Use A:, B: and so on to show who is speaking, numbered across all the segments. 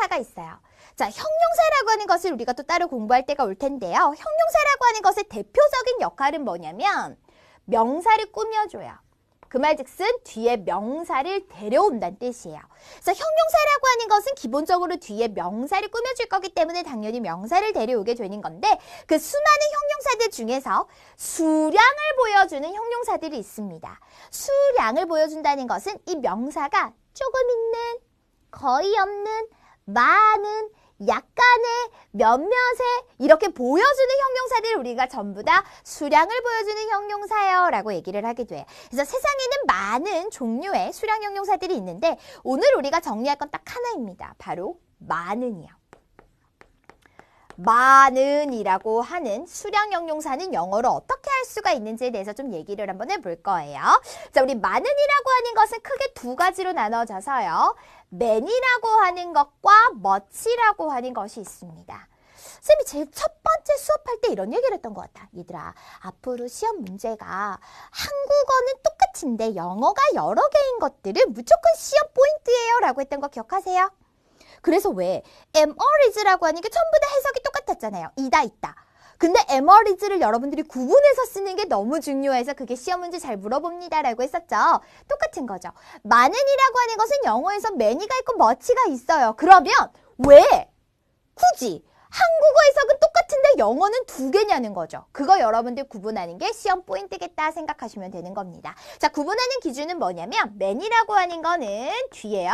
A: 형용사가 있어요. 자, 형용사라고 하는 것을 우리가 또 따로 공부할 때가 올 텐데요. 형용사라고 하는 것의 대표적인 역할은 뭐냐면 명사를 꾸며줘요. 그 말즉슨 뒤에 명사를 데려온다는 뜻이에요. 그래서 형용사라고 하는 것은 기본적으로 뒤에 명사를 꾸며줄 거기 때문에 당연히 명사를 데려오게 되는 건데 그 수많은 형용사들 중에서 수량을 보여주는 형용사들이 있습니다. 수량을 보여준다는 것은 이 명사가 조금 있는, 거의 없는, 많은, 약간의, 몇몇의 이렇게 보여주는 형용사들을 우리가 전부 다 수량을 보여주는 형용사예요 라고 얘기를 하게 돼요. 그래서 세상에는 많은 종류의 수량 형용사들이 있는데 오늘 우리가 정리할 건 딱 하나입니다. 바로 많은이요. 많은이라고 하는 수량 형용사는 영어로 어떻게 할 수가 있는지에 대해서 좀 얘기를 한번 해볼 거예요. 자, 우리 많은이라고 하는 것은 크게 두 가지로 나눠져서요. man이라고 하는 것과 much이라고 하는 것이 있습니다. 쌤이 제일 첫 번째 수업할 때 이런 얘기를 했던 것 같아. 얘들아, 앞으로 시험 문제가 한국어는 똑같은데 영어가 여러 개인 것들은 무조건 시험 포인트예요. 라고 했던 거 기억하세요? 그래서 왜 MR이즈라고 하는 게 전부 다 해석이 똑같았잖아요. 이다 있다. 근데 MR이즈를 여러분들이 구분해서 쓰는 게 너무 중요해서 그게 시험 문제 잘 물어봅니다 라고 했었죠. 똑같은 거죠. 많은이라고 하는 것은 영어에서 many가 있고 much가 있어요. 그러면 왜 굳이 한국어 해석은 똑같은데 영어는 두 개냐는 거죠. 그거 여러분들 구분하는 게 시험 포인트겠다 생각하시면 되는 겁니다. 자, 구분하는 기준은 뭐냐면 man이라고 하는 거는 뒤에요.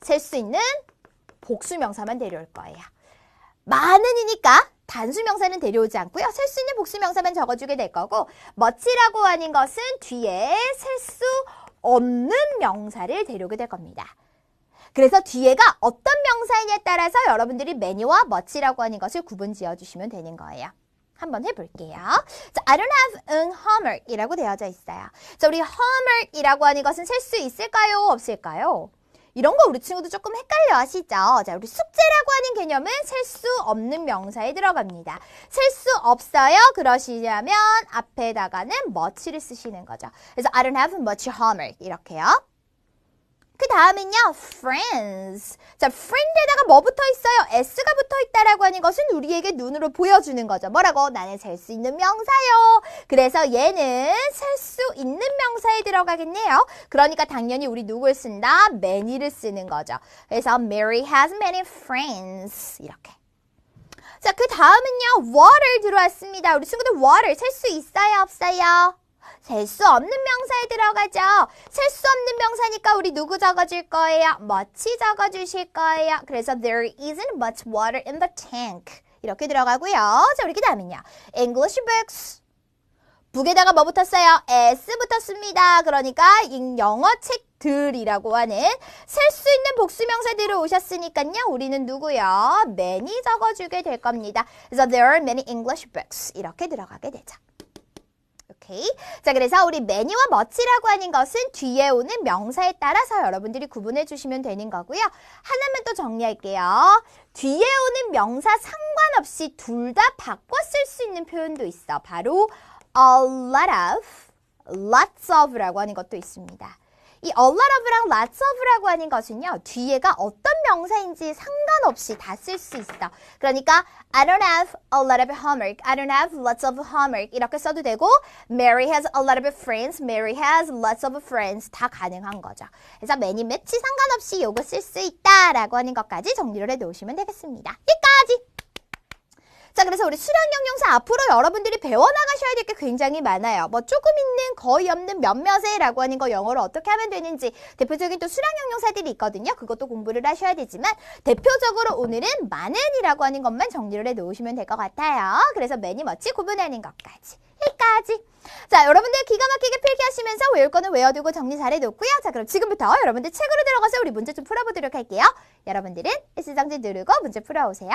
A: 셀 수 있는 복수명사만 데려올 거예요. 많은이니까 단수명사는 데려오지 않고요. 셀 수 있는 복수명사만 적어주게 될 거고 멋지라고 하는 것은 뒤에 셀 수 없는 명사를 데려오게 될 겁니다. 그래서 뒤에가 어떤 명사이냐에 따라서 여러분들이 매니와 멋지라고 하는 것을 구분 지어주시면 되는 거예요. 한번 해볼게요. 자, I don't have an homework이라고 되어져 있어요. 자, 우리 homework이라고 하는 것은 셀 수 있을까요? 없을까요? 이런 거 우리 친구도 조금 헷갈려 하시죠? 자, 우리 숙제라고 하는 개념은 셀 수 없는 명사에 들어갑니다. 셀 수 없어요? 그러시려면 앞에다가는 much를 쓰시는 거죠. 그래서 I don't have much homework 이렇게요. 그 다음은요, friends. 자, friend에다가 뭐 붙어 있어요? s가 붙어 있다라고 하는 것은 우리에게 눈으로 보여주는 거죠. 뭐라고? 나는 셀 수 있는 명사요. 그래서 얘는 셀 수 있는 명사에 들어가겠네요. 그러니까 당연히 우리 누굴 쓴다? many를 쓰는 거죠. 그래서 Mary has many friends. 이렇게. 자, 그 다음은요, water 들어왔습니다. 우리 친구들 water 셀 수 있어요? 없어요? 셀 수 없는 명사에 들어가죠. 셀 수 없는 명사니까 우리 누구 적어줄 거예요? much 적어주실 거예요. 그래서 there isn't much water in the tank. 이렇게 들어가고요. 자, 우리 그 다음은요. English books. 북에다가 뭐 붙었어요? S 붙었습니다. 그러니까 이 영어 책들이라고 하는 셀 수 있는 복수명사들을 오셨으니까요. 우리는 누구요? many 적어주게 될 겁니다. 그래서 there are many English books. 이렇게 들어가게 되죠. 오케이. 자, 그래서 우리 many와 much라고 하는 것은 뒤에 오는 명사에 따라서 여러분들이 구분해 주시면 되는 거고요. 하나만 또 정리할게요. 뒤에 오는 명사 상관없이 둘 다 바꿔 쓸 수 있는 표현도 있어. 바로 a lot of, lots of라고 하는 것도 있습니다. 이 a lot of랑 lots of라고 하는 것은요. 뒤에가 어떤 명사인지 상관없이 다 쓸 수 있어. 그러니까 I don't have a lot of homework. I don't have lots of homework. 이렇게 써도 되고 Mary has a lot of friends. Mary has lots of friends. 다 가능한 거죠. 그래서 many, much 상관없이 요거 쓸 수 있다라고 하는 것까지 정리를 해 놓으시면 되겠습니다. 여기까지! 자, 그래서 우리 수량 형용사 앞으로 여러분들이 배워나가셔야 될 게 굉장히 많아요. 뭐 조금 있는, 거의 없는, 몇몇의라고 하는 거 영어로 어떻게 하면 되는지 대표적인 또 수량 형용사들이 있거든요. 그것도 공부를 하셔야 되지만 대표적으로 오늘은 많은이라고 하는 것만 정리를 해 놓으시면 될 것 같아요. 그래서 매니 멋지 구분하는 것까지. 여기까지. 자, 여러분들 기가 막히게 필기하시면서 외울 거는 외워두고 정리 잘 해놓고요. 자, 그럼 지금부터 여러분들 책으로 들어가서 우리 문제 좀 풀어보도록 할게요. 여러분들은 S정지 누르고 문제 풀어오세요.